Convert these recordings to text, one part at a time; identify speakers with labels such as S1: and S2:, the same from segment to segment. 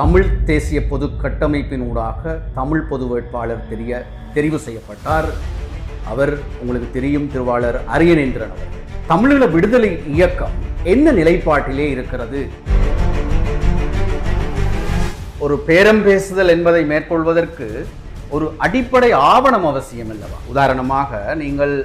S1: தமிழ் தேசிய பொது கட்டமைப்பினூடாக தமிழ் பொது வேட்பாளர் தெரிய தெரிவு செய்யப்பட்டார். அவர் உங்களுக்கு தெரியும் திருவாளர் அரியநேந்திரன் அவர் தமிழீழ விடுதலை இயக்கம் என்ன நிலைப்பாட்டிலே இருக்கிறது? ஒரு பேரம் பேசுதல் என்பதை மேற்கொள்வதற்கு ஒரு அடிப்படை ஆவணம் அவசியம் அல்லவா? உதாரணமாக நீங்கள்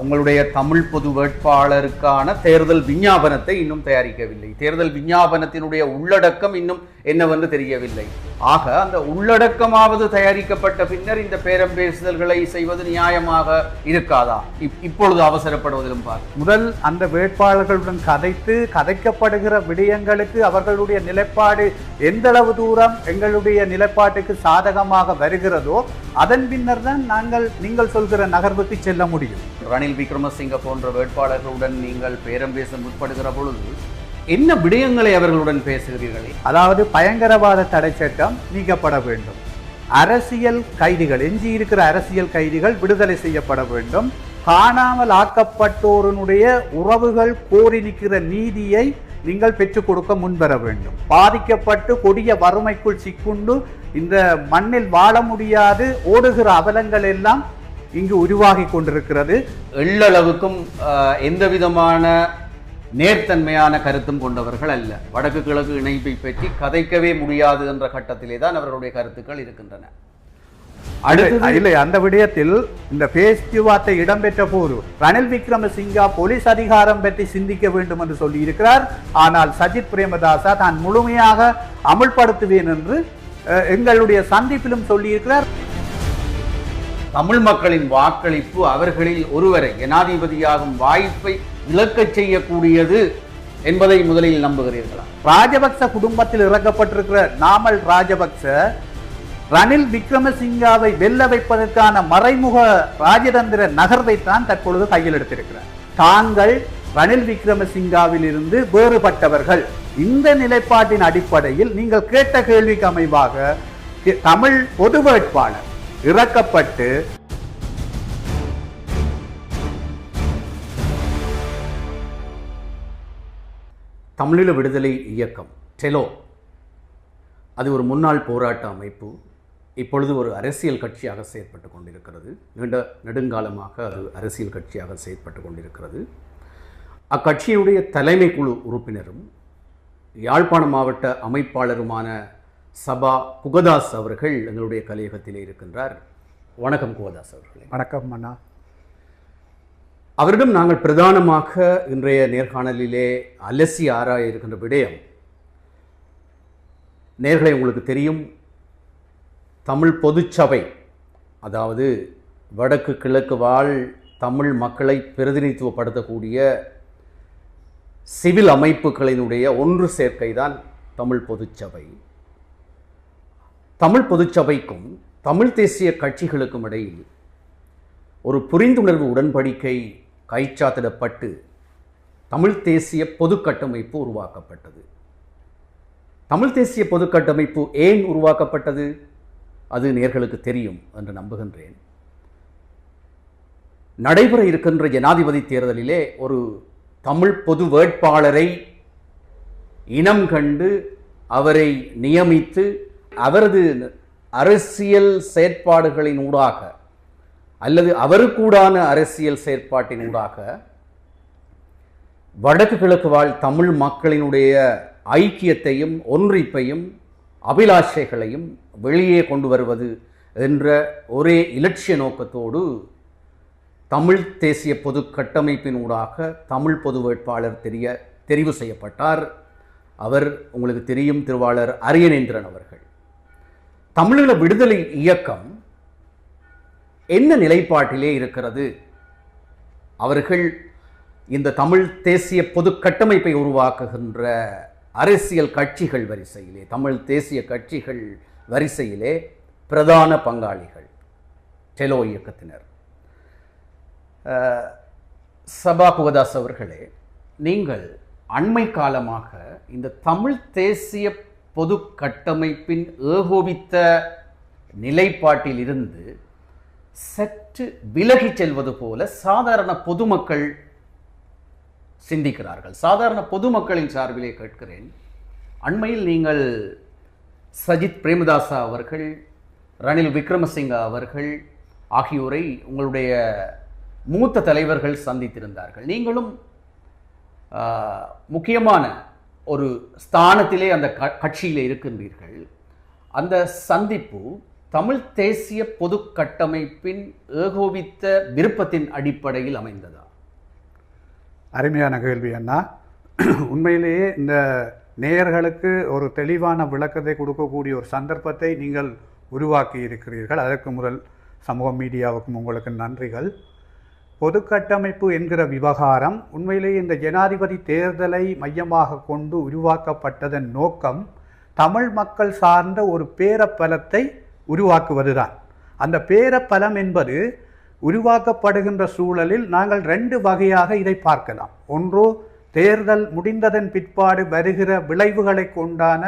S1: உங்களுடைய தமிழ் பொது வேட்பாளருக்கான தேர்தல் விஞ்ஞாபனத்தை இன்னும் தயாரிக்கவில்லை. தேர்தல் விஞ்ஞாபனத்தினுடைய உள்ளடக்கம் இன்னும் என்னவென்று தெரியவில்லை. ஆக அந்த உள்ளடக்கமாவது தயாரிக்கப்பட்ட பின்னர் இந்த பேரம் பேசுதல்களை செய்வது நியாயமாக இருக்காதா? இப்- இப்பொழுது அவசரப்படுவதிலும் பார்.
S2: முதல் அந்த வேட்பாளர்களுடன் கதைத்து கதைக்கப்படுகிற விடயங்களுக்கு அவர்களுடைய நிலைப்பாடு எந்த அளவு தூரம் எங்களுடைய நிலைப்பாட்டுக்கு சாதகமாக வருகிறதோ அதன் பின்னர் தான் நாங்கள் நீங்கள் சொல்கிற நகர்வுக்கு செல்ல முடியும்.
S1: ரணில் விக்ரமசிங்க போன்ற வேட்பாளர்களுடன் நீங்கள் பேரம் பேச முற்படுகிற பொழுது என்ன விடயங்களை அவர்களுடன் பேசுகிறீர்களே?
S2: அதாவது பயங்கரவாத தடை சட்டம் நீக்கப்பட வேண்டும். அரசியல் கைதிகள் எஞ்சி இருக்கிற அரசியல் கைதிகள் விடுதலை செய்யப்பட வேண்டும். காணாமல் ஆக்கப்பட்டோருடைய உறவுகள் கோரி நிற்கிற நீதியை நீங்கள் பெற்றுக் கொடுக்க முன்வர வேண்டும். பாதிக்கப்பட்டு கொடிய வறுமைக்குள் சிக்குண்டு இந்த மண்ணில் வாழ முடியாது ஓடுகிற அவலங்கள் எல்லாம் இங்கு உருவாகி கொண்டிருக்கிறது.
S1: எள்ளளவுக்கும் எந்த விதமான நேர்த்தன்மையான கருத்தும் கொண்டவர்கள் அல்ல. வடக்கு கிழக்கு இணைப்பை பற்றி கதைக்கவே முடியாது என்ற கட்டத்திலே தான் அவர்களுடைய கருத்துக்கள் இருக்கின்றன.
S2: இல்லை அந்த விடயத்தில் இந்த பேச்சுவார்த்தை இடம்பெற்ற போது ரணில் விக்ரமசிங்கா போலீஸ் அதிகாரம் பற்றி சிந்திக்க வேண்டும் என்று சொல்லி இருக்கிறார் ஆனால் சஜித் பிரேமதாசா தான் முழுமையாக அமுல்படுத்துவேன் என்று எங்களுடைய சந்திப்பிலும் சொல்லியிருக்கிறார்.
S1: தமிழ் மக்களின் வாக்களிப்பு அவர்களில் ஒருவரை. ஜனாதிபதியாகும் வாய்ப்பை இழக்கச் செய்யக்கூடியது என்பதை முதலில் நம்புகிறீர்களா?
S2: ராஜபக்ச குடும்பத்தில் இறக்கப்பட்டிருக்கிற நாமல் ராஜபக்ச ரணில் விக்ரமசிங்காவை வெல்ல வைப்பதற்கான மறைமுக ராஜதந்திர நகர்வை தான் தற்பொழுது கையில் எடுத்திருக்கிறார். தாங்கள் ரணில் விக்ரமசிங்காவில் இருந்து வேறுபட்டவர்கள். இந்த நிலைப்பாட்டின் அடிப்படையில் நீங்கள் கேட்ட கேள்விக்கு அமைவாக தமிழ் பொது வேட்பாளர் இறக்கப்பட்டு
S1: தமிழீழ விடுதலை இயக்கம் டெலோ. அது ஒரு முன்னாள் போராட்ட அமைப்பு. இப்பொழுது ஒரு அரசியல் கட்சியாக செயற்பட்டு கொண்டிருக்கிறது. நீண்ட நெடுங்காலமாக அது அரசியல் கட்சியாக செயற்பட்டு கொண்டிருக்கிறது. அக்கட்சியுடைய தலைமை குழு உறுப்பினரும் யாழ்ப்பாண மாவட்ட அமைப்பாளருமான சபா குகதாஸ் அவர்கள் எங்களுடைய கலையகத்திலே இருக்கின்றார். வணக்கம் குகதாஸ் அவர்களே.
S2: வணக்கம் அண்ணா.
S1: அவரிடம் நாங்கள் பிரதானமாக இன்றைய நேர்காணலிலே அலசி ஆராய இருக்கின்ற விடயம் நேர்களை உங்களுக்கு தெரியும். தமிழ் பொதுச்சபை அதாவது வடக்கு கிழக்கு வாழ் தமிழ் மக்களை பிரதிநிதித்துவப்படுத்தக்கூடிய சிவில் அமைப்புகளினுடைய ஒன்று சேர்க்கை தான் தமிழ் பொதுச்சபை. தமிழ் பொதுச்சபைக்கும் தமிழ் தேசிய கட்சிகளுக்கும் இடையில் ஒரு புரிந்துணர்வு உடன்படிக்கை கைச்சாத்திடப்பட்டு தமிழ் தேசிய பொதுக்கட்டமைப்பு உருவாக்கப்பட்டது. தமிழ் தேசிய பொதுக்கட்டமைப்பு ஏன் உருவாக்கப்பட்டது? அது நேர்களுக்கு தெரியும் என்று நம்புகின்றேன். நடைபெற இருக்கின்ற ஜனாதிபதி தேர்தலிலே ஒரு தமிழ் பொது வேட்பாளரை இனம் கண்டு அவரை நியமித்து அவரது அரசியல் செயற்பாடுகளின் ஊடாக அல்லது அவருக்கூடான அரசியல் செயற்பாட்டின் ஊடாக வடக்கு கிழக்கு வாழ் தமிழ் மக்களினுடைய ஐக்கியத்தையும் ஒன்றிப்பையும் அபிலாஷைகளையும் வெளியே கொண்டு வருவது என்ற ஒரே இலட்சிய நோக்கத்தோடு தமிழ் தேசிய பொது கட்டமைப்பினூடாக தமிழ் பொது வேட்பாளர் தெரிய தெரிவு செய்யப்பட்டார். அவர் உங்களுக்கு தெரியும் திருவாளர் அரியநேந்திரன் அவர்கள். தமிழீழ விடுதலை இயக்கம் என்ன நிலைப்பாட்டிலே இருக்கிறது? அவர்கள் இந்த தமிழ் தேசிய பொது கட்டமைப்பை உருவாக்குகின்ற அரசியல் கட்சிகள் வரிசையிலே தமிழ் தேசிய கட்சிகள் வரிசையிலே பிரதான பங்காளிகள் டெலோ இயக்கத்தினர். சபா குகதாஸ் அவர்களே நீங்கள் அண்மை காலமாக இந்த தமிழ் தேசிய பொது கட்டமைப்பின் ஏகோபித்த நிலைப்பாட்டிலிருந்து சற்று விலகிச் செல்வது போல சாதாரண பொதுமக்கள் சிந்திக்கிறார்கள். சாதாரண பொதுமக்களின் சார்பிலே கேட்கிறேன். அண்மையில் நீங்கள் சஜித் பிரேமதாசா அவர்கள் ரணில் விக்ரமசிங்கா அவர்கள் ஆகியோரை உங்களுடைய மூத்த தலைவர்கள் சந்தித்திருந்தார்கள். நீங்களும் முக்கியமான ஒரு ஸ்தானத்திலே அந்த க- இருக்கின்றீர்கள். அந்த சந்திப்பு தமிழ் தேசிய பொது கட்டமைப்பின் ஏகோபித்த விருப்பத்தின் அடிப்படையில் அமைந்ததா?
S2: அருமையான கேள்வி அண்ணா. உண்மையிலேயே இந்த நேயர்களுக்கு ஒரு தெளிவான விளக்கத்தை கொடுக்கக்கூடிய ஒரு சந்தர்ப்பத்தை நீங்கள் உருவாக்கி இருக்கிறீர்கள் அதற்கு முதல் சமூக மீடியாவுக்கும் உங்களுக்கு நன்றிகள். பொது கட்டமைப்பு என்கிற விவகாரம் உண்மையிலேயே இந்த ஜனாதிபதி தேர்தலை மையமாக கொண்டு உருவாக்கப்பட்டதன் நோக்கம் தமிழ் மக்கள் சார்ந்த ஒரு பேரப்பலத்தை உருவாக்குவதுதான். அந்த பேரப்பலம் என்பது உருவாக்கப்படுகின்ற சூழலில் நாங்கள் ரெண்டு வகையாக இதை பார்க்கலாம். ஒன்று தேர்தல் முடிந்ததன் பிற்பாடு வருகிற விளைவுகளை கொண்டான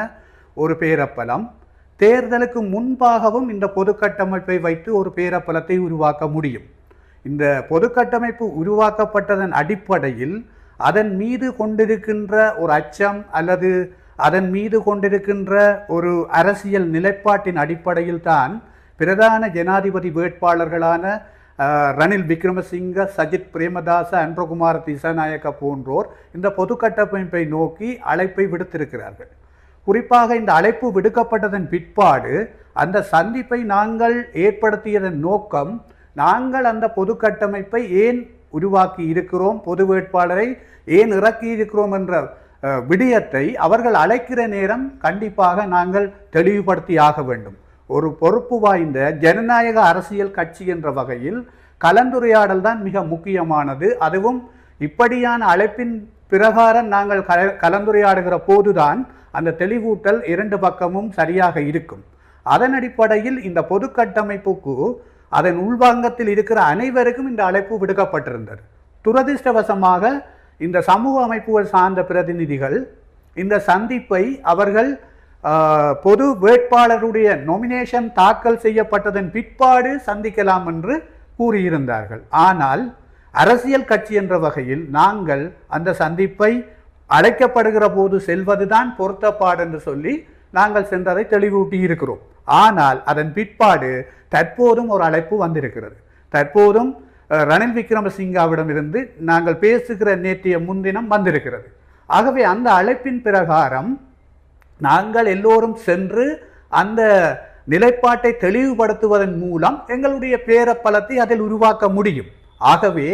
S2: ஒரு பேரப்பலம். தேர்தலுக்கு முன்பாகவும் இந்த பொது கட்டமைப்பை வைத்து ஒரு பேரப்பலத்தை உருவாக்க முடியும். இந்த பொது கட்டமைப்பு உருவாக்கப்பட்டதன் அடிப்படையில் அதன் மீது கொண்டிருக்கின்ற ஒரு அச்சம் அல்லது அதன் மீது கொண்டிருக்கின்ற ஒரு அரசியல் நிலைப்பாட்டின் அடிப்படையில் தான் பிரதான ஜனாதிபதி வேட்பாளர்களான ரணில் விக்ரமசிங்க சஜித் பிரேமதாச அன்றகுமார் திசாநாயக்க போன்றோர் இந்த பொது கட்டமைப்பை நோக்கி அழைப்பை விடுத்திருக்கிறார்கள். குறிப்பாக இந்த அழைப்பு விடுக்கப்பட்டதன் பிற்பாடு அந்த சந்திப்பை நாங்கள் ஏற்படுத்தியதன் நோக்கம் நாங்கள் அந்த பொது கட்டமைப்பை ஏன் உருவாக்கி இருக்கிறோம் பொது வேட்பாளரை ஏன் இறக்கி இருக்கிறோம் என்ற விடயத்தை அவர்கள் அழைக்கிற நேரம் கண்டிப்பாக நாங்கள் தெளிவுபடுத்தி ஆக வேண்டும். ஒரு பொறுப்பு வாய்ந்த ஜனநாயக அரசியல் கட்சி என்ற வகையில் கலந்துரையாடல் தான் மிக முக்கியமானது. அதுவும் இப்படியான அழைப்பின் பிரகாரம் நாங்கள் கல கலந்துரையாடுகிற போதுதான் அந்த தெளிவூட்டல் இரண்டு பக்கமும் சரியாக இருக்கும். அதன் அடிப்படையில் இந்த பொது கட்டமைப்புக்கு அதன் உள்வாங்கத்தில் இருக்கிற அனைவருக்கும் இந்த அழைப்பு விடுக்கப்பட்டிருந்தது. துரதிர்ஷ்டவசமாக இந்த சமூக அமைப்புகள் சார்ந்த பிரதிநிதிகள் இந்த சந்திப்பை அவர்கள் பொது வேட்பாளருடைய நொமினேஷன் தாக்கல் செய்யப்பட்டதன் பிற்பாடு சந்திக்கலாம் என்று கூறியிருந்தார்கள். ஆனால் அரசியல் கட்சி என்ற வகையில் நாங்கள் அந்த சந்திப்பை அழைக்கப்படுகிற போது செல்வதுதான் பொருத்தப்பாடு என்று சொல்லி நாங்கள் சென்றதை தெளிவூட்டி இருக்கிறோம் ஆனால் அதன் பிற்பாடு தற்போதும் ஒரு அழைப்பு வந்திருக்கிறது. தற்போதும் ரணில் விக்ரமசிங்காவிடமிருந்து நாங்கள் பேசுகிற நேற்றைய முன்தினம் வந்திருக்கிறது. ஆகவே அந்த அழைப்பின் பிரகாரம் நாங்கள் எல்லோரும் சென்று அந்த நிலைப்பாட்டை தெளிவுபடுத்துவதன் மூலம் எங்களுடைய பேரப்பலத்தை அதில் உருவாக்க முடியும். ஆகவே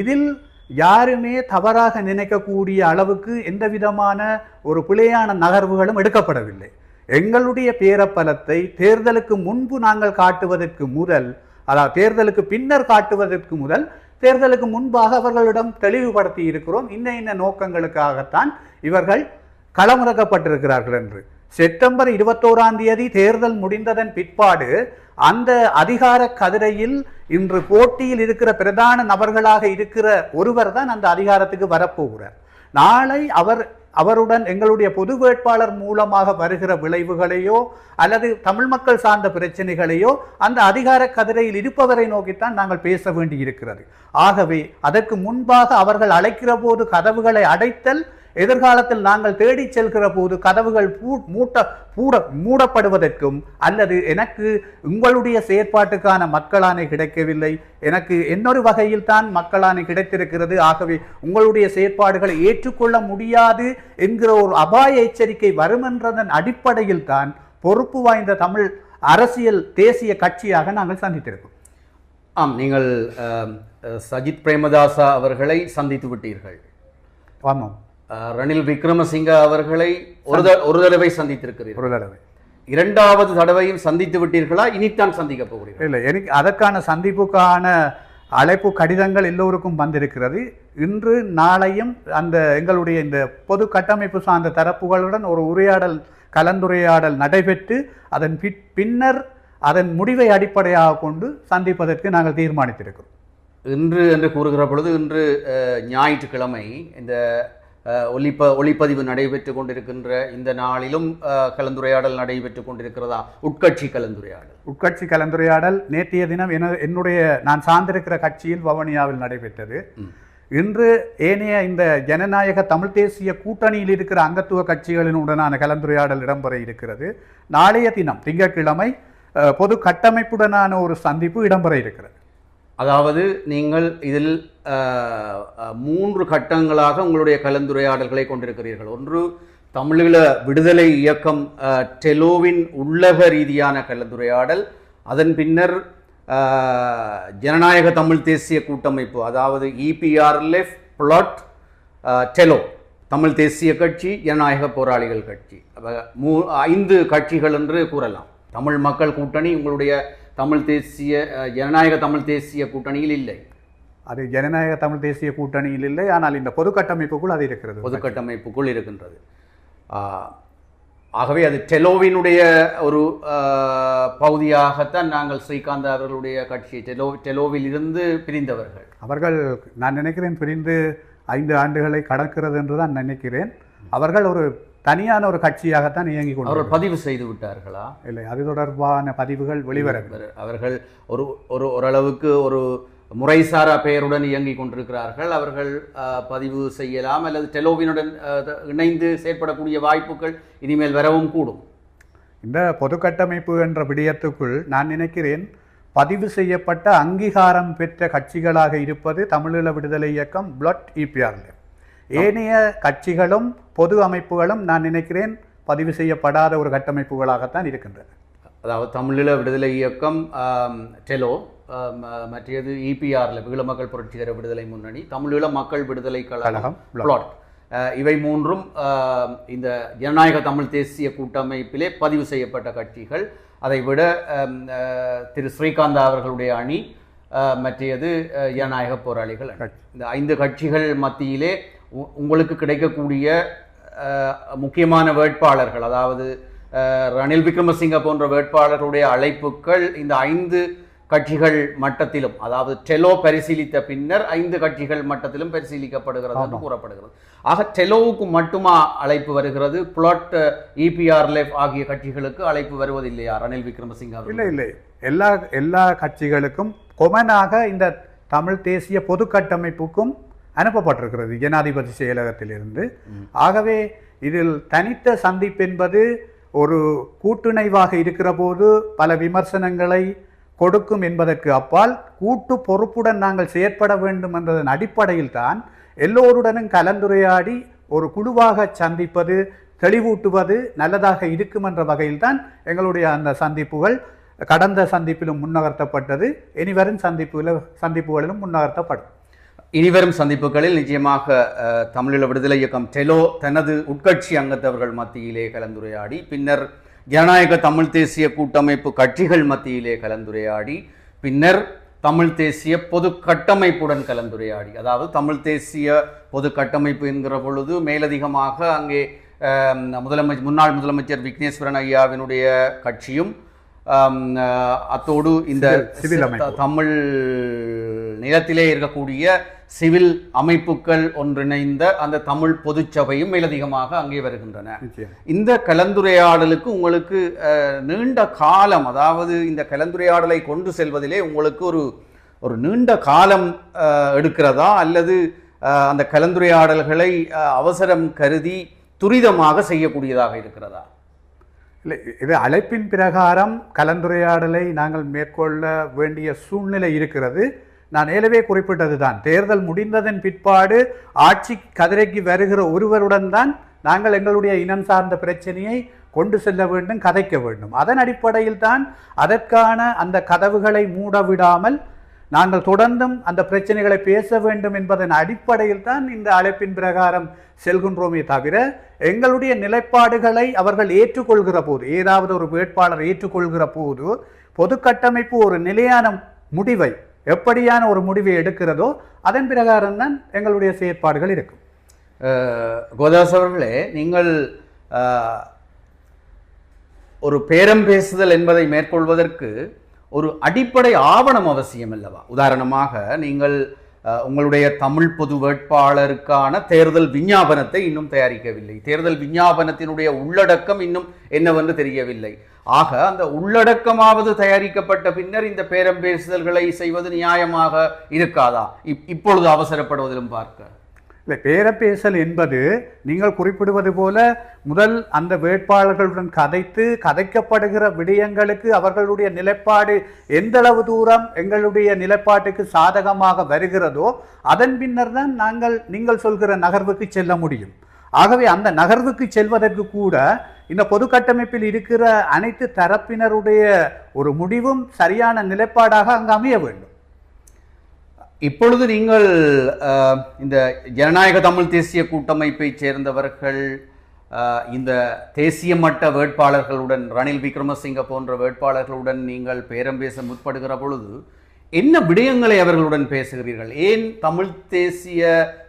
S2: இதில் யாருமே தவறாக நினைக்கக்கூடிய அளவுக்கு எந்த விதமான ஒரு பிழையான நகர்வுகளும் எடுக்கப்படவில்லை. எங்களுடைய பேரப்பலத்தை தேர்தலுக்கு முன்பு நாங்கள் காட்டுவதற்கு முதல் அதாவது தேர்தலுக்கு பின்னர் காட்டுவதற்கு முதல் தேர்தலுக்கு முன்பாக அவர்களிடம் தெளிவுபடுத்தி இருக்கிறோம். இன்ன இன்ன நோக்கங்களுக்காகத்தான் இவர்கள் களமிறக்கப்பட்டிருக்கிறார்கள் என்று. செப்டம்பர் இருபத்தோராம் தேதி தேர்தல் முடிந்ததன் பிற்பாடு அந்த அதிகார கதிரையில் இன்று போட்டியில் இருக்கிற பிரதான நபர்களாக இருக்கிற ஒருவர் தான் அந்த அதிகாரத்துக்கு வரப்போகிறார். நாளை அவர் அவருடன் எங்களுடைய பொது வேட்பாளர் மூலமாக வருகிற விளைவுகளையோ அல்லது தமிழ் மக்கள் சார்ந்த பிரச்சனைகளையோ அந்த அதிகார கதிரையில் இருப்பவரை நோக்கித்தான் நாங்கள் பேச வேண்டி இருக்கிறது ஆகவே அதற்கு முன்பாக அவர்கள் அழைக்கிற போது கதவுகளை அடைத்தல் எதிர்காலத்தில் நாங்கள் தேடிச் செல்கிற போது கதவுகள் மூட்ட பூட மூடப்படுவதற்கும் அல்லது எனக்கு உங்களுடைய செயற்பாட்டுக்கான மக்களாணை கிடைக்கவில்லை எனக்கு இன்னொரு வகையில் தான் மக்களாணை கிடைத்திருக்கிறது ஆகவே உங்களுடைய செயற்பாடுகளை ஏற்றுக்கொள்ள முடியாது என்கிற ஒரு அபாய எச்சரிக்கை வரும் என்றதன் அடிப்படையில் தான் பொறுப்பு வாய்ந்த தமிழ் அரசியல் தேசிய கட்சியாக நாங்கள் சந்தித்திருக்கோம்.
S1: ஆம் நீங்கள் சஜித் பிரேமதாசா அவர்களை சந்தித்து விட்டீர்கள்.
S2: ஆமாம்.
S1: ரணில் விக்ரமசிங்க அவர்களை ஒரு ஒரு தடவை சந்தித்திருக்கிறீர்கள்.
S2: ஒரு தடவை.
S1: இரண்டாவது தடவையும் சந்தித்து விட்டீர்களா? இனித்தான் சந்திக்க போகிறீர்கள்?
S2: இல்லை எனக்கு அதற்கான சந்திப்புக்கான அழைப்பு கடிதங்கள் எல்லோருக்கும் வந்திருக்கிறது. இன்று நாளையும் அந்த எங்களுடைய இந்த பொது கட்டமைப்பு சார்ந்த தரப்புகளுடன் ஒரு உரையாடல் கலந்துரையாடல் நடைபெற்று அதன் பின் பின்னர் அதன் முடிவை அடிப்படையாக கொண்டு சந்திப்பதற்கு நாங்கள் தீர்மானித்திருக்கிறோம்.
S1: இன்று என்று கூறுகிற பொழுது இன்று ஞாயிற்றுக்கிழமை இந்த அஹ், ஒளிப்ப ஒளிப்பதிவு நடைபெற்று கொண்டிருக்கின்ற இந்த நாளிலும் கலந்துரையாடல் நடைபெற்று கொண்டிருக்கிறதா? உட்கட்சி கலந்துரையாடல்.
S2: உட்கட்சி கலந்துரையாடல் நேற்றைய தினம் என என்னுடைய நான் சார்ந்திருக்கிற கட்சியில் வவனியாவில் நடைபெற்றது. இன்று ஏனைய இந்த ஜனநாயக தமிழ் தேசிய கூட்டணியில் இருக்கிற அங்கத்துவ கட்சிகளினுடனான கலந்துரையாடல் இடம்பெற இருக்கிறது. நாளைய தினம் திங்கட்கிழமை பொது கட்டமைப்புடனான ஒரு சந்திப்பு இடம்பெற இருக்கிறது.
S1: அதாவது நீங்கள் இதில் மூன்று கட்டங்களாக உங்களுடைய கலந்துரையாடல்களை கொண்டிருக்கிறீர்கள். ஒன்று தமிழீழ விடுதலை இயக்கம் டெலோவின் உள்ளக ரீதியான கலந்துரையாடல் அதன் பின்னர் ஜனநாயக தமிழ் தேசிய கூட்டமைப்பு அதாவது இபிஆர்எல்எஃப் பிளாட் டெலோ தமிழ் தேசிய கட்சி ஜனநாயக போராளிகள் கட்சி. மூ ஐந்து கட்சிகள் என்று கூறலாம். தமிழ் மக்கள் கூட்டணி உங்களுடைய தமிழ் தேசிய ஜனநாயக தமிழ் தேசிய கூட்டணியில் இல்லை.
S2: அது ஜனநாயக தமிழ் தேசிய கூட்டணியில் இல்லை ஆனால் இந்த பொது கட்டமைப்புக்குள் அது இருக்கிறது.
S1: பொது கட்டமைப்புக்குள் இருக்கின்றது. ஆகவே அது டெலோவினுடைய ஒரு பகுதியாகத்தான் நாங்கள் ஸ்ரீகாந்த் அவர்களுடைய கட்சி டெலோ டெலோவில் இருந்து பிரிந்தவர்கள்.
S2: அவர்கள் நான் நினைக்கிறேன் பிரிந்து ஐந்து ஆண்டுகளை கடக்கிறது என்று தான் நினைக்கிறேன். அவர்கள் ஒரு தனியான ஒரு கட்சியாகத்தான் இயங்கிக் கொண்டு
S1: அவர்கள் பதிவு செய்து விட்டார்களா?
S2: இல்லை அது தொடர்பான பதிவுகள்
S1: அவர்- அவர்கள் ஒரு ஒரு ஓரளவுக்கு ஒரு முறைசாரா பெயருடன் இயங்கிக் கொண்டிருக்கிறார்கள். அவர்கள் பதிவு செய்யலாம் அல்லது டெலோவினுடன் இணைந்து செயற்படக்கூடிய வாய்ப்புகள் இனிமேல் வரவும் கூடும்.
S2: இந்த பொது கட்டமைப்பு என்ற விடயத்துக்குள் நான் நினைக்கிறேன் பதிவு செய்யப்பட்ட அங்கீகாரம் பெற்ற கட்சிகளாக இருப்பது தமிழீழ விடுதலை இயக்கம் பிளட் இபிஆர்ல ஏனைய கட்சிகளும் பொது அமைப்புகளும் நான் நினைக்கிறேன் பதிவு செய்யப்படாத ஒரு கட்டமைப்புகளாகத்தான் இருக்கின்றன.
S1: அதாவது தமிழீழ விடுதலை இயக்கம் டெலோ மற்றது இபிஆர்ல ஈழ மக்கள் புரட்சிகர விடுதலை முன்னணி தமிழீழ மக்கள் விடுதலை கழகம்
S2: பிளாட்.
S1: இவை மூன்றும் இந்த ஜனநாயக தமிழ் தேசிய கூட்டமைப்பிலே பதிவு செய்யப்பட்ட கட்சிகள் அதை விட திரு ஸ்ரீகாந்தா அவர்களுடைய அணி மற்றது ஜனநாயக போராளிகள். இந்த ஐந்து கட்சிகள் மத்தியிலே உங்களுக்கு கிடைக்கக்கூடிய முக்கியமான வேட்பாளர்கள் அதாவது ரணில் விக்ரமசிங்க போன்ற வேட்பாளர்களுடைய அழைப்புகள் இந்த ஐந்து கட்சிகள் மட்டத்திலும் அதாவது டெலோ பரிசீலித்த பின்னர் ஐந்து கட்சிகள் மட்டத்திலும் பரிசீலிக்கப்படுகிறது என்று கூறப்படுகிறது. ஆக டெலோவுக்கு மட்டுமா அழைப்பு வருகிறது? புளாட் இபிஆர்எஃப் ஆகிய கட்சிகளுக்கு அழைப்பு வருவதில்லையா ரணில் விக்ரமசிங்க?
S2: இல்லை இல்லை. எல்லா எல்லா கட்சிகளுக்கும் கொமனாக இந்த தமிழ் தேசிய பொது கட்டமைப்புக்கும் அனுப்பப்பட்டிருக்கிறது ஜனாதிபதி செயலகத்திலிருந்து. ஆகவே இதில் தனித்த சந்திப்பு என்பது ஒரு கூட்டுணைவாக இருக்கிற போது பல விமர்சனங்களை கொடுக்கும் என்பதற்கு அப்பால் கூட்டு பொறுப்புடன் நாங்கள் செயற்பட வேண்டும் என்றதன் அடிப்படையில் தான் எல்லோருடனும் கலந்துரையாடி ஒரு குழுவாக சந்திப்பது தெளிவூட்டுவது நல்லதாக இருக்கும் என்ற வகையில்தான் எங்களுடைய அந்த சந்திப்புகள் கடந்த சந்திப்பிலும் முன்னகர்த்தப்பட்டது. இனிவரும் சந்திப்புல சந்திப்புகளிலும் முன்னகர்த்தப்படும்.
S1: இனிவரும் சந்திப்புகளில் நிச்சயமாக தமிழீழ விடுதலை இயக்கம் டெலோ தனது உட்கட்சி அங்கத்தவர்கள் மத்தியிலே கலந்துரையாடி பின்னர் ஜனநாயக தமிழ் தேசிய கூட்டமைப்பு கட்சிகள் மத்தியிலே கலந்துரையாடி பின்னர் தமிழ் தேசிய பொது கட்டமைப்புடன் கலந்துரையாடி. அதாவது தமிழ் தேசிய பொது கட்டமைப்பு என்கிற பொழுது மேலதிகமாக அங்கே முதலமைச்சர் முன்னாள் முதலமைச்சர் விக்னேஸ்வரன் ஐயாவினுடைய கட்சியும் அத்தோடு இந்த தமிழ் நிலத்திலே இருக்கக்கூடிய சிவில் அமைப்புகள் ஒன்றிணைந்த அந்த தமிழ் பொதுச்சபையும் மேலதிகமாக அங்கே வருகின்றன. இந்த கலந்துரையாடலுக்கு உங்களுக்கு நீண்ட காலம் அதாவது இந்த கலந்துரையாடலை கொண்டு செல்வதிலே உங்களுக்கு ஒரு ஒரு நீண்ட காலம் எடுக்கிறதா? அல்லது அந்த கலந்துரையாடல்களை அவசரம் கருதி துரிதமாக செய்யக்கூடியதாக இருக்கிறதா?
S2: இல்லை இது அழைப்பின் பிரகாரம் கலந்துரையாடலை நாங்கள் மேற்கொள்ள வேண்டிய சூழ்நிலை இருக்கிறது. நான் ஏலவே குறிப்பிட்டது தான் தேர்தல் முடிந்ததன் பிற்பாடு ஆட்சி கதிரைக்கு வருகிற ஒருவருடன் தான் நாங்கள் எங்களுடைய இனம் சார்ந்த பிரச்சனையை கொண்டு செல்ல வேண்டும் கதைக்க வேண்டும். அதன் அடிப்படையில் தான் அதற்கான அந்த கதவுகளை மூட விடாமல் நாங்கள் தொடர்ந்தும் அந்த பிரச்சனைகளை பேச வேண்டும் என்பதன் அடிப்படையில் தான் இந்த அழைப்பின் பிரகாரம் செல்கின்றோமே தவிர எங்களுடைய நிலைப்பாடுகளை அவர்கள் ஏற்றுக்கொள்கிற போது ஏதாவது ஒரு வேட்பாளர் ஏற்றுக்கொள்கிற போது பொது கட்டமைப்பு ஒரு நிலையான முடிவை எப்படியான ஒரு முடிவை எடுக்கிறதோ அதன் பிரகாரம் தான் எங்களுடைய செயற்பாடுகள் இருக்கும்.
S1: கோதாஸ் அவர்களே நீங்கள் ஒரு பேரம் பேசுதல் என்பதை மேற்கொள்வதற்கு ஒரு அடிப்படை ஆவணம் அவசியம் அல்லவா? உதாரணமாக நீங்கள் உங்களுடைய தமிழ் பொது வேட்பாளருக்கான தேர்தல் விஞ்ஞாபனத்தை இன்னும் தயாரிக்கவில்லை. தேர்தல் விஞ்ஞாபனத்தினுடைய உள்ளடக்கம் இன்னும் என்னவென்று தெரியவில்லை. ஆக அந்த உள்ளடக்கமாவது தயாரிக்கப்பட்ட பின்னர் இந்த பேரம் பேசுதல்களை செய்வது நியாயமாக இருக்காதா? இப்- இப்பொழுது அவசரப்படுவதிலும் பார்க்க.
S2: இல்லை பேரப்பேசல் என்பது நீங்கள் குறிப்பிடுவது போல முதல் அந்த வேட்பாளர்களுடன் கதைத்து கதைக்கப்படுகிற விடயங்களுக்கு அவர்களுடைய நிலைப்பாடு எந்தளவு தூரம் எங்களுடைய நிலைப்பாட்டுக்கு சாதகமாக வருகிறதோ அதன் பின்னர் தான் நாங்கள் நீங்கள் சொல்கிற நகர்வுக்கு செல்ல முடியும். ஆகவே அந்த நகர்வுக்கு செல்வதற்கு கூட இந்த பொது கட்டமைப்பில் இருக்கிற அனைத்து தரப்பினருடைய ஒரு முடிவும் சரியான நிலைப்பாடாக அங்கு அமைய வேண்டும்.
S1: இப்பொழுது நீங்கள் இந்த ஜனநாயக தமிழ் தேசிய கூட்டமைப்பை சேர்ந்தவர்கள் இந்த தேசிய மட்ட வேட்பாளர்களுடன் ரணில் விக்ரமசிங்க போன்ற வேட்பாளர்களுடன் நீங்கள் பேரம் பேச முற்படுகிற பொழுது என்ன விடயங்களை அவர்களுடன் பேசுகிறீர்கள்? ஏன் தமிழ் தேசிய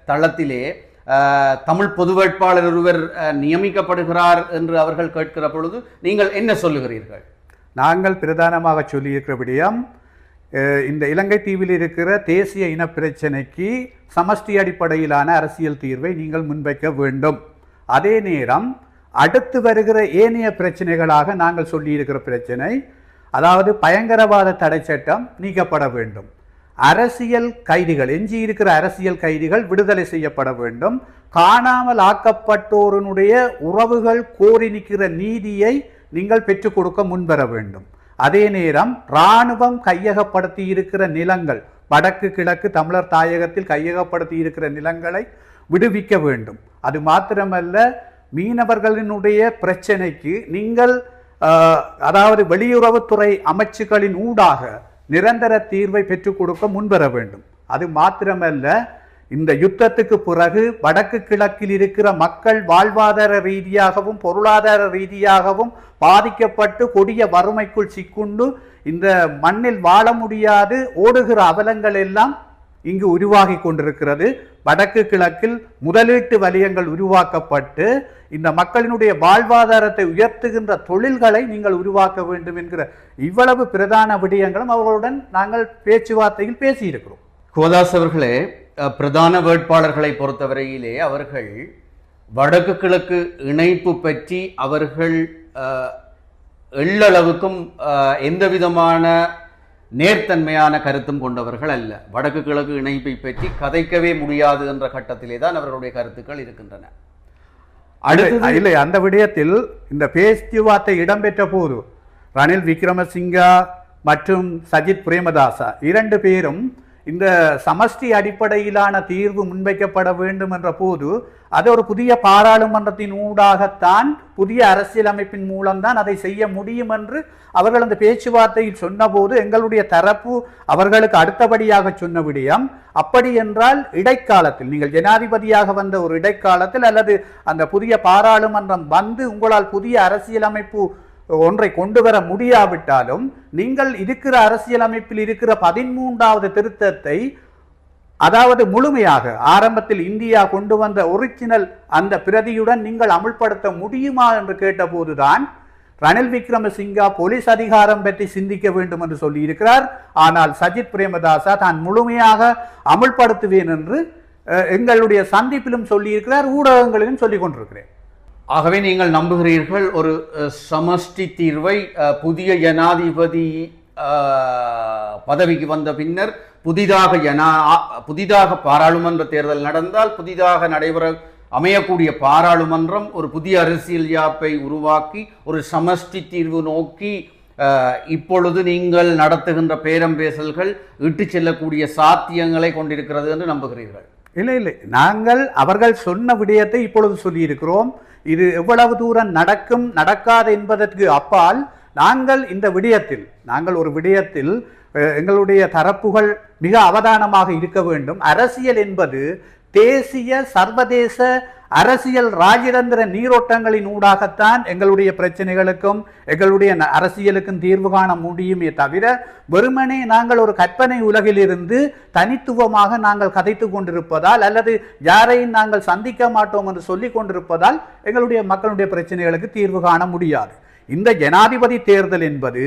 S1: தளத்திலே தமிழ் பொது வேட்பாளர் ஒருவர் அஹ், நியமிக்கப்படுகிறார் என்று அவர்கள் கேட்கிற பொழுது நீங்கள் என்ன சொல்லுகிறீர்கள்?
S2: நாங்கள் பிரதானமாக சொல்லியிருக்கிற விடயம் இந்த இலங்கை தீவில் இருக்கிற தேசிய இன பிரச்சனைக்கு சமஷ்டி அடிப்படையிலான அரசியல் தீர்வை நீங்கள் முன்வைக்க வேண்டும். அதே நேரம் அடுத்து வருகிற ஏனைய பிரச்சனைகளாக நாங்கள் சொல்லியிருக்கிற பிரச்சனை அதாவது பயங்கரவாத தடை சட்டம் நீக்கப்பட வேண்டும். அரசியல் கைதிகள் எஞ்சி இருக்கிற அரசியல் கைதிகள் விடுதலை செய்யப்பட வேண்டும். காணாமல் ஆக்கப்பட்டோருனுடைய உறவுகள் கோரி நிற்கிற நீதியை நீங்கள் பெற்றுக் கொடுக்க முன்வர வேண்டும். அதே நேரம் இராணுவம் கையகப்படுத்தி இருக்கிற நிலங்கள் வடக்கு கிழக்கு தமிழர் தாயகத்தில் கையகப்படுத்தி இருக்கிற நிலங்களை விடுவிக்க வேண்டும். அது மாத்திரமல்ல மீனவர்களினுடைய பிரச்சனைக்கு நீங்கள் அதாவது வெளியுறவுத்துறை அமைச்சுகளின் ஊடாக நிரந்தர தீர்வை பெற்றுக் கொடுக்க முன்வர வேண்டும். அது மாத்திரமல்ல இந்த யுத்தத்துக்கு பிறகு வடக்கு கிழக்கில் இருக்கிற மக்கள் வாழ்வாதார ரீதியாகவும் பொருளாதார ரீதியாகவும் பாதிக்கப்பட்டு கொடிய வறுமைக்குள் சிக்குண்டு இந்த மண்ணில் வாழ முடியாது ஓடுகிற அவலங்கள் எல்லாம் இங்கு உருவாகி கொண்டிருக்கிறது. வடக்கு கிழக்கில் முதலீட்டு வலயங்கள் உருவாக்கப்பட்டு இந்த மக்களினுடைய வாழ்வாதாரத்தை உயர்த்துகின்ற தொழில்களை நீங்கள் உருவாக்க வேண்டும் என்கிற இவ்வளவு பிரதான விடயங்களும் அவர்களுடன் நாங்கள் பேச்சுவார்த்தையில் பேசியிருக்கிறோம்.
S1: கோதாஸ் அவர்களே பிரதான வேட்பாளர்களை பொறுத்தவரையிலே அவர்கள் வடக்கு கிழக்கு இணைப்பு பற்றி அவர்கள் எள்ளளவுக்கும் எந்த விதமான நேர்த்தன்மையான கருத்தும் கொண்டவர்கள் அல்ல. வடக்கு கிழக்கு இணைப்பை பற்றி கதைக்கவே முடியாது என்ற கட்டத்திலே தான் அவர்களுடைய கருத்துக்கள் இருக்கின்றன. அடுத்தது
S2: இல்லை அந்த விடயத்தில் இந்த பேச்சுவார்த்தை இடம்பெற்ற போது ரணில் விக்ரமசிங்கா மற்றும் சஜித் பிரேமதாசா இரண்டு பேரும் இந்த சமஷ்டி அடிப்படையிலான தீர்வு முன்வைக்கப்பட வேண்டும் என்ற போது அது ஒரு புதிய பாராளுமன்றத்தின் ஊடாகத்தான் புதிய அரசியலமைப்பின் மூலம்தான் அதை செய்ய முடியும் என்று அவர்கள் அந்த பேச்சுவார்த்தையில் சொன்னபோது எங்களுடைய தரப்பு அவர்களுக்கு அடுத்தபடியாக சொன்ன விடயம் அப்படி என்றால் இடைக்காலத்தில் நீங்கள் ஜனாதிபதியாக வந்த ஒரு இடைக்காலத்தில் அல்லது அந்த புதிய பாராளுமன்றம் வந்து உங்களால் புதிய அரசியலமைப்பு ஒன்றை கொண்டு வர முடியாவிட்டாலும் நீங்கள் இருக்கிற அரசியலமைப்பில் இருக்கிற பதிமூன்றாவது திருத்தத்தை அதாவது முழுமையாக ஆரம்பத்தில் இந்தியா கொண்டு வந்த ஒரிஜினல் அந்த பிரதியுடன் நீங்கள் அமுல்படுத்த முடியுமா என்று கேட்டபோதுதான் ரணில் விக்ரமசிங்கா போலீஸ் அதிகாரம் பற்றி சிந்திக்க வேண்டும் என்று சொல்லியிருக்கிறார். ஆனால் சஜித் பிரேமதாசா தான் முழுமையாக அமுல்படுத்துவேன் என்று எங்களுடைய சந்திப்பிலும் சொல்லியிருக்கிறார் ஊடகங்களிலும் சொல்லிக் கொண்டிருக்கிறேன்.
S1: ஆகவே நீங்கள் நம்புகிறீர்கள் ஒரு சமஷ்டி தீர்வை புதிய ஜனாதிபதி பதவிக்கு வந்த பின்னர் புதிதாக ஜனா புதிதாக பாராளுமன்ற தேர்தல் நடந்தால் புதிதாக நடைபெற அமையக்கூடிய பாராளுமன்றம் ஒரு புதிய அரசியல் யாப்பை உருவாக்கி ஒரு சமஷ்டி தீர்வு நோக்கி இப்பொழுது நீங்கள் நடத்துகின்ற பேரம் பேசல்கள் செல்லக்கூடிய சாத்தியங்களை கொண்டிருக்கிறது என்று நம்புகிறீர்கள்.
S2: இல்லை இல்லை. நாங்கள் அவர்கள் சொன்ன விடயத்தை இப்பொழுது சொல்லியிருக்கிறோம். இது எவ்வளவு தூரம் நடக்கும் நடக்காது என்பதற்கு அப்பால் நாங்கள் இந்த விடயத்தில் நாங்கள் ஒரு விடயத்தில் எங்களுடைய தரப்புகள் மிக அவதானமாக இருக்க வேண்டும். அரசியல் என்பது தேசிய சர்வதேச அரசியல் ராஜதந்திர நீரோட்டங்களின் ஊடாகத்தான் எங்களுடைய பிரச்சனைகளுக்கும் எங்களுடைய ந- அரசியலுக்கும் தீர்வு காண முடியுமே தவிர வெறுமனே நாங்கள் ஒரு கற்பனை உலகிலிருந்து தனித்துவமாக நாங்கள் கதைத்து கொண்டிருப்பதால் அல்லது யாரையும் நாங்கள் சந்திக்க மாட்டோம் என்று சொல்லி கொண்டிருப்பதால் எங்களுடைய மக்களுடைய பிரச்சனைகளுக்கு தீர்வு காண முடியாது. இந்த ஜனாதிபதி தேர்தல் என்பது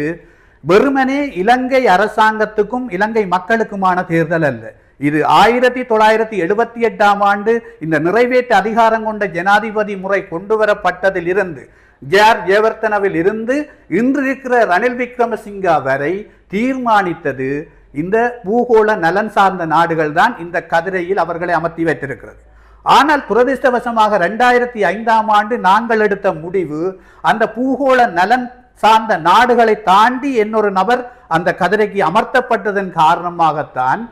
S2: வெறுமனே இலங்கை அரசாங்கத்துக்கும் இலங்கை மக்களுக்குமான தேர்தல் அல்ல. இது ஆயிரத்தி தொள்ளாயிரத்தி எழுபத்தி எட்டாம் ஆண்டு இந்த நிறைவேற்று அதிகாரம் கொண்ட ஜனாதிபதி முறை கொண்டு வரப்பட்டதில் இருந்து ஜேஆர் ஜெயவர்த்தனவில் இருந்து இன்று இருக்கிற ரணில் விக்ரமசிங்கா வரை தீர்மானித்தது இந்த பூகோள நலன் சார்ந்த நாடுகள் தான் இந்த கதிரையில் அவர்களை அமர்த்தி வைத்திருக்கிறது. ஆனால் துரதிருஷ்டவசமாக ரெண்டாயிரத்தி ஐந்தாம் ஆண்டு நாங்கள் எடுத்த முடிவு அந்த பூகோள நலன் சார்ந்த நாடுகளை தாண்டி இன்னொரு நபர் அந்த கதிரைக்கு அமர்த்தப்பட்டதன் காரணமாகத்தான்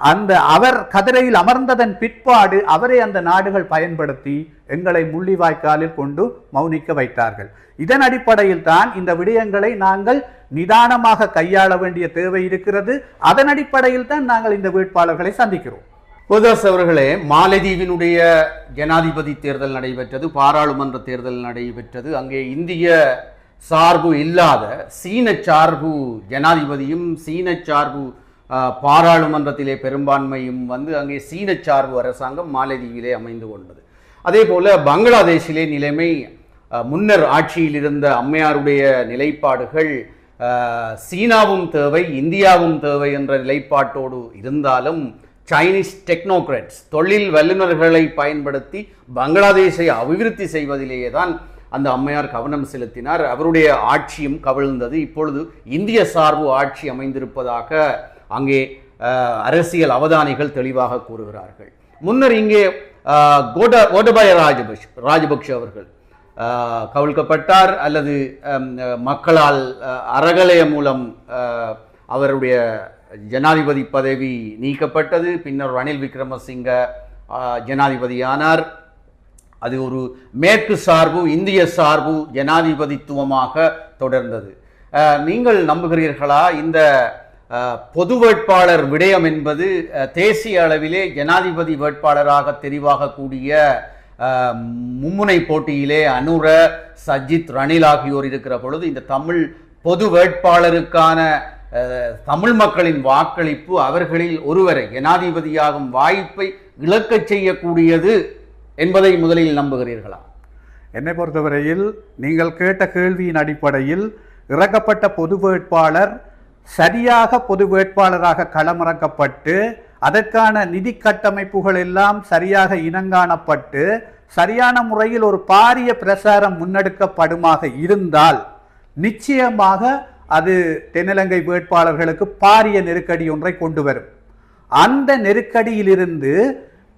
S2: அந்த அவர் கதிரையில் அமர்ந்ததன் பிற்பாடு அவரை அந்த நாடுகள் பயன்படுத்தி எங்களை முள்ளிவாய்க்காலில் கொண்டு மௌனிக்க வைத்தார்கள். இதன் அடிப்படையில் தான் இந்த விடயங்களை நாங்கள் நிதானமாக கையாள வேண்டிய தேவை இருக்கிறது. அதன் அடிப்படையில் தான் நாங்கள் இந்த வேட்பாளர்களை சந்திக்கிறோம்.
S1: பொதுவாஸ் அவர்களே மாலதீவினுடைய ஜனாதிபதி தேர்தல் நடைபெற்றது பாராளுமன்ற தேர்தல் நடைபெற்றது. அங்கே இந்திய சார்பு இல்லாத சீன சார்பு ஜனாதிபதியும் சீன சார்பு பாராளுமன்றத்திலே பெரும்பான்மையும் வந்து அங்கே சீன சார்பு அரசாங்கம் மாலதீவிலே அமைந்து கொண்டது. அதே போல் பங்களாதேஷிலே நிலைமை முன்னர் ஆட்சியில் இருந்த அம்மையாருடைய நிலைப்பாடுகள் சீனாவும் தேவை இந்தியாவும் தேவை என்ற நிலைப்பாட்டோடு இருந்தாலும் சைனீஸ் டெக்னோக்ரட்ஸ் தொழில் வல்லுநர்களை பயன்படுத்தி பங்களாதேஷை அபிவிருத்தி செய்வதிலேயே தான் அந்த அம்மையார் கவனம் செலுத்தினார். அவருடைய ஆட்சியும் கவிழ்ந்தது. இப்பொழுது இந்திய சார்பு ஆட்சி அமைந்திருப்பதாக அங்கே அரசியல் அவதானிகள் தெளிவாக கூறுகிறார்கள். முன்னர் இங்கே கோட கோடபாய ராஜபக்ஷ ராஜபக்ஷ அவர்கள் கவிழ்க்கப்பட்டார் அல்லது மக்களால் அறகலைய மூலம் அவருடைய ஜனாதிபதி பதவி நீக்கப்பட்டது. பின்னர் ரணில் விக்ரமசிங்க ஜனாதிபதியானார். அது ஒரு மேற்கு சார்பு இந்திய சார்பு ஜனாதிபதித்துவமாக தொடர்ந்தது. நீங்கள் நம்புகிறீர்களா? இந்த பொது வேட்பாளர் விடயம் என்பது தேசிய அளவிலே ஜனாதிபதி வேட்பாளராக தெரிவாகக்கூடிய அஹ், மும்முனை போட்டியிலே அனுர சஜித் ரணில் ஆகியோர் இருக்கிற பொழுது இந்த தமிழ் பொது வேட்பாளருக்கான தமிழ் மக்களின் வாக்களிப்பு அவர்களில் ஒருவரை. ஜனாதிபதியாகும் வாய்ப்பை இழக்கச் செய்யக்கூடியது என்பதை முதலில் நம்புகிறீர்களா?
S2: என்னை பொறுத்தவரையில் நீங்கள் கேட்ட கேள்வியின் அடிப்படையில் இறக்கப்பட்ட பொது வேட்பாளர் சரியாக பொது வேட்பாளராக களமிறக்கப்பட்டு அதற்கான நிதி கட்டமைப்புகள் எல்லாம் சரியாக இனங்காணப்பட்டு சரியான முறையில் ஒரு பாரிய பிரசாரம் முன்னெடுக்கப்படுமாக இருந்தால் நிச்சயமாக அது தென்னிலங்கை வேட்பாளர்களுக்கு பாரிய நெருக்கடி ஒன்றை கொண்டு வரும். அந்த நெருக்கடியிலிருந்து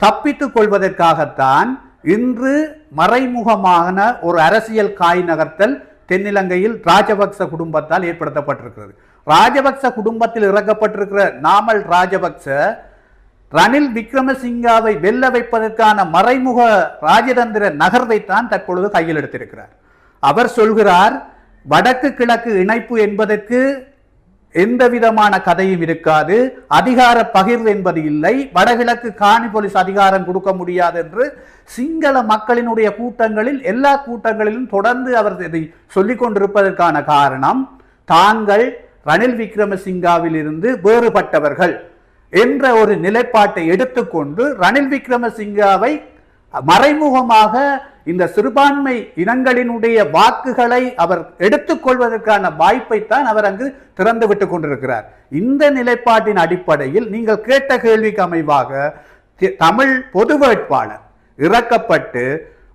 S2: தப்பித்துக் கொள்வதற்காகத்தான் இன்று மறைமுகமான ஒரு அரசியல் காய் நகர்த்தல் தென்னிலங்கையில் ராஜபக்ச குடும்பத்தால் ஏற்படுத்தப்பட்டிருக்கிறது. ராஜபக்ச குடும்பத்தில் இறக்கப்பட்டிருக்கிற நாமல் ராஜபக்ச ரணில் விக்ரமசிங்காவை வெல்ல வைப்பதற்கான மறைமுக ராஜதந்திர நகர்வைத்தான் தற்பொழுது கையில் எடுத்திருக்கிறார். அவர் சொல்கிறார் வடக்கு கிழக்கு இணைப்பு என்பதற்கு எந்த விதமான கதையும் இருக்காது அதிகார பகிர்வு என்பது இல்லை வடகிழக்கு காணி போலீஸ் அதிகாரம் கொடுக்க முடியாது என்று சிங்கள மக்களினுடைய கூட்டங்களில் எல்லா கூட்டங்களிலும் தொடர்ந்து அவர் இதை சொல்லிக் கொண்டிருப்பதற்கான காரணம் தாங்கள் ரணில் விக்ரமசிங்காவில் இருந்து வேறுபட்டவர்கள் என்ற ஒரு நிலைப்பாட்டை எடுத்துக்கொண்டு ரணில் விக்ரமசிங்காவை மறைமுகமாக இந்த சிறுபான்மை இனங்களினுடைய வாக்குகளை அவர் எடுத்துக்கொள்வதற்கான வாய்ப்பைத்தான் அவர் அங்கு திறந்து விட்டு கொண்டிருக்கிறார். இந்த நிலைப்பாட்டின் அடிப்படையில் நீங்கள் கேட்ட கேள்விக்கு அமைவாக தி- தமிழ் பொது வேட்பாளர் இறக்கப்பட்டு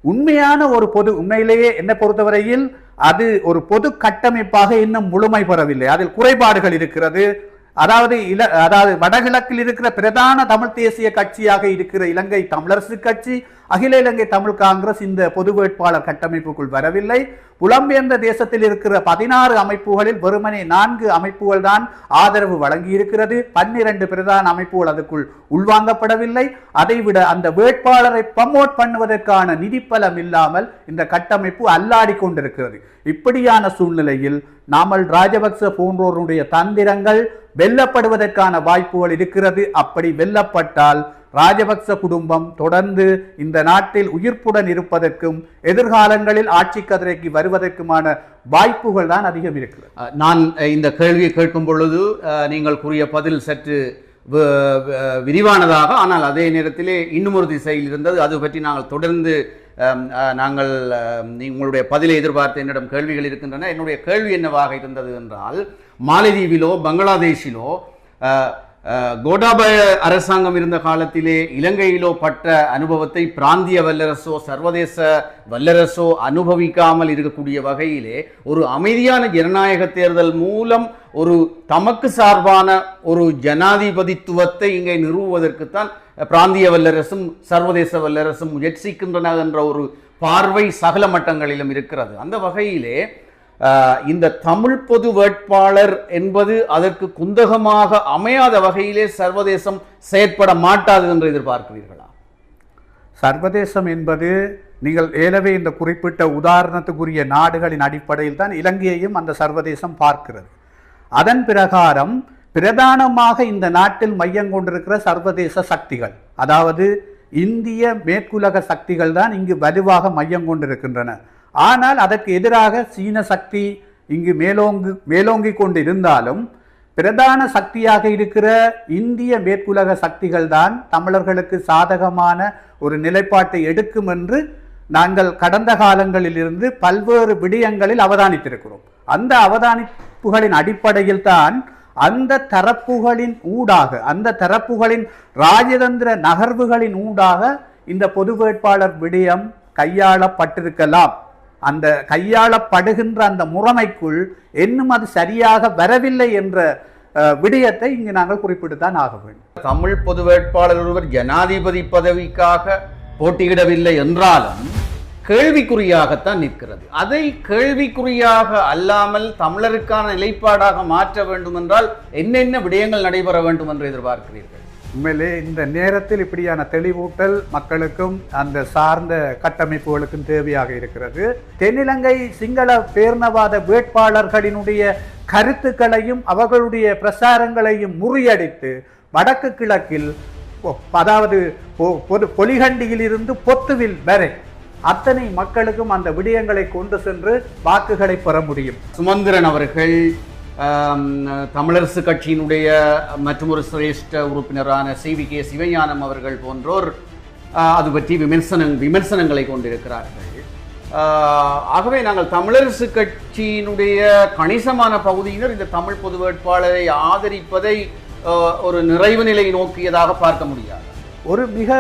S2: உண்மையான ஒரு பொது உண்மையிலேயே என்னை பொறுத்தவரையில் அது ஒரு பொது கட்டமைப்பாக இன்னும் முழுமை பெறவில்லை. அதில் குறைபாடுகள் இருக்கிறது. அதாவது இல அதாவது வடகிழக்கில் இருக்கிற பிரதான தமிழ் தேசிய கட்சியாக இருக்கிற இலங்கை தமிழரசு கட்சி அகில இலங்கை தமிழ் காங்கிரஸ் இந்த பொது வேட்பாளர் கட்டமைப்புக்குள் வரவில்லை. புலம்பெயர்ந்த தேசத்தில் இருக்கிற பதினாறு அமைப்புகளில் வெறுமனே நான்கு அமைப்புகள் தான் ஆதரவு வழங்கி இருக்கிறது பன்னிரண்டு பிரதான அமைப்புகள் அதுக்குள் உள்வாங்கப்படவில்லை. அதைவிட அந்த வேட்பாளரை ப்ரமோட் பண்ணுவதற்கான நிதிப்பலம் இல்லாமல் இந்த கட்டமைப்பு அல்லாடி கொண்டிருக்கிறது. இப்படியான சூழ்நிலையில் நாமல் ராஜபக்ச போன்றோருடைய தந்திரங்கள் வெல்லப்படுவதற்கான வாய்ப்புகள் இருக்கிறது. அப்படி வெல்லப்பட்டால் ராஜபக்ச குடும்பம் தொடர்ந்து இந்த நாட்டில் உயிர்ப்புடன் இருப்பதற்கும் எதிர்காலங்களில் ஆட்சி கதிரைக்கு வருவதற்குமான வாய்ப்புகள் தான் அதிகம் இருக்கிறது.
S1: நான் இந்த கேள்வியை கேட்கும் பொழுது நீங்கள் கூறிய பதில் சற்று விரிவானதாக ஆனால் அதே நேரத்திலே இன்னும் ஒரு திசையில் இருந்தது. அது பற்றி நாங்கள் தொடர்ந்து நாங்கள் உங்களுடைய பதிலை எதிர்பார்த்து என்னிடம் கேள்விகள் இருக்கின்றன. என்னுடைய கேள்வி என்னவாக இருந்தது என்றால் மாலதீவிலோ பங்களாதேஷிலோ கோடாபய அரசாங்கம் இருந்த காலத்திலே இலங்கையிலோ பட்ட அனுபவத்தை பிராந்திய வல்லரசோ சர்வதேச வல்லரசோ அனுபவிக்காமல் இருக்கக்கூடிய வகையிலே ஒரு அமைதியான ஜனநாயக தேர்தல் மூலம் ஒரு தமக்கு சார்பான ஒரு ஜனாதிபதித்துவத்தை இங்கே நிறுவுவதற்குத்தான் பிராந்திய வல்லரசும் சர்வதேச வல்லரசும் முயற்சிக்கின்றன என்ற ஒரு பார்வை சகல மட்டங்களிலும் இருக்கிறது. அந்த வகையிலே இந்த தமிழ் பொது வேட்பாளர் என்பது அதற்கு குந்தகமாக அமையாத வகையிலே சர்வதேசம் செயற்பட மாட்டாது என்று எதிர்பார்க்கிறீர்களா?
S2: சர்வதேசம் என்பது நீங்கள் ஏலவே இந்த குறிப்பிட்ட உதாரணத்துக்குரிய நாடுகளின் அடிப்படையில் தான் இலங்கையையும் அந்த சர்வதேசம் பார்க்கிறது. அதன் பிரகாரம் பிரதானமாக இந்த நாட்டில் மையம் கொண்டிருக்கிற சர்வதேச சக்திகள் அதாவது இந்திய மேற்குலக சக்திகள் தான் இங்கு வலுவாக மையம் கொண்டிருக்கின்றன. ஆனால் அதற்கு எதிராக சீன சக்தி இங்கு மேலோங்கு மேலோங்கி கொண்டு இருந்தாலும் பிரதான சக்தியாக இருக்கிற இந்திய மேற்குலக சக்திகள் தான் தமிழர்களுக்கு சாதகமான ஒரு நிலைப்பாட்டை எடுக்கும் என்று நாங்கள் கடந்த காலங்களிலிருந்து பல்வேறு விடயங்களில் அவதானித்திருக்கிறோம். அந்த அவதானிப்புகளின் அடிப்படையில் தான் அந்த தரப்புகளின் ஊடாக அந்த தரப்புகளின் ராஜதந்திர நகர்வுகளின் ஊடாக இந்த பொது வேட்பாளர் விடயம் கையாளப்பட்டிருக்கலாம். அந்த கையாளப்படுகின்ற அந்த முறைமைக்குள் இன்னும் அது சரியாக வரவில்லை என்ற விடயத்தை இங்கு நாங்கள் குறிப்பிட்டுத்தான் ஆக வேண்டும்.
S1: தமிழ் பொது வேட்பாளர் ஒருவர் ஜனாதிபதி பதவிக்காக போட்டியிடவில்லை என்றாலும் கேள்விக்குறியாகத்தான் நிற்கிறது. அதை கேள்விக்குறியாக அல்லாமல் தமிழருக்கான நிலைப்பாடாக மாற்ற வேண்டும் என்றால் என்னென்ன விடயங்கள் நடைபெற வேண்டும் என்று எதிர்பார்க்கிறீர்கள்?
S2: உண்மையிலே இந்த நேரத்தில் இப்படியான தெளிவூட்டல் மக்களுக்கும் அந்த சார்ந்த கட்டமைப்புகளுக்கும் தேவையாக இருக்கிறது. தென்னிலங்கை சிங்கள பேர்ணவாத வேட்பாளர்களினுடைய கருத்துக்களையும் அவர்களுடைய பிரசாரங்களையும் முறியடித்து வடக்கு கிழக்கில் அதாவது பொ- பொது பொலிகண்டியிலிருந்து பொத்துவில் வரை அத்தனை மக்களுக்கும் அந்த விடயங்களை கொண்டு சென்று வாக்குகளை பெற முடியும்.
S1: சுமந்திரன் அவர்கள் தமிழரசு கட்சியினுடைய மற்றொரு சிரேஷ்ட உறுப்பினரான சி வி கே சிவஞானம் அவர்கள் போன்றோர் அது பற்றி விமர்சனம் விமர்சனங்களை கொண்டிருக்கிறார்கள். ஆகவே நாங்கள் தமிழரசு கட்சியினுடைய கணிசமான பகுதியினர் இந்த தமிழ் பொது வேட்பாளரை ஆதரிப்பதை ஒரு நிறைவு நிலை நோக்கியதாக பார்க்க முடியாது.
S2: ஒரு மிக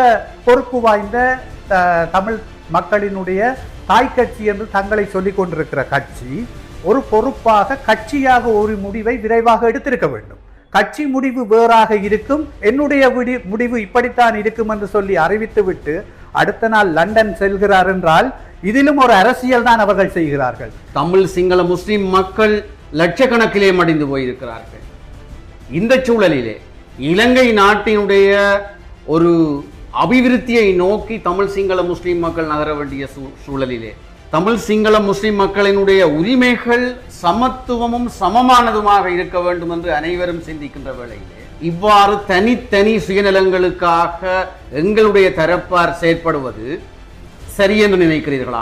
S2: பொறுப்பு வாய்ந்த த- தமிழ் மக்களினுடைய தாய் கட்சி என்று தங்களை சொல்லிக் கொண்டிருக்கிற கட்சி ஒரு பொறுப்பாக கட்சியாக ஒரு முடிவை விரைவாக எடுத்திருக்க வேண்டும். கட்சி முடிவு வேறாக இருக்கும். என்னுடைய விடி- முடிவு இப்படித்தான் இருக்கும் என்று சொல்லி அறிவித்துவிட்டு அடுத்த நாள் லண்டன் செல்கிறார் என்றால் இதிலும் ஒரு அரசியல் தான் அவர்கள் செய்கிறார்கள்.
S1: தமிழ் சிங்கள முஸ்லிம் மக்கள் லட்சக்கணக்கிலே மடிந்து போயிருக்கிறார்கள். இந்த சூழலிலே இலங்கை நாட்டினுடைய ஒரு அபிவிருத்தியை நோக்கி தமிழ் சிங்கள முஸ்லிம் மக்கள் நகர வேண்டிய சூ- சூழலிலே தமிழ் சிங்கள முஸ்லிம் மக்களினுடைய உரிமைகள் சமத்துவமும் சமமானதுமாக இருக்க வேண்டும் என்று அனைவரும் சிந்திக்கின்ற வேளையிலே இவ்வாறு தனித்தனி சுயநலங்களுக்காக எங்களுடைய தரப்பார் செயற்படுவது சரியென்று நினைக்கிறீர்களா?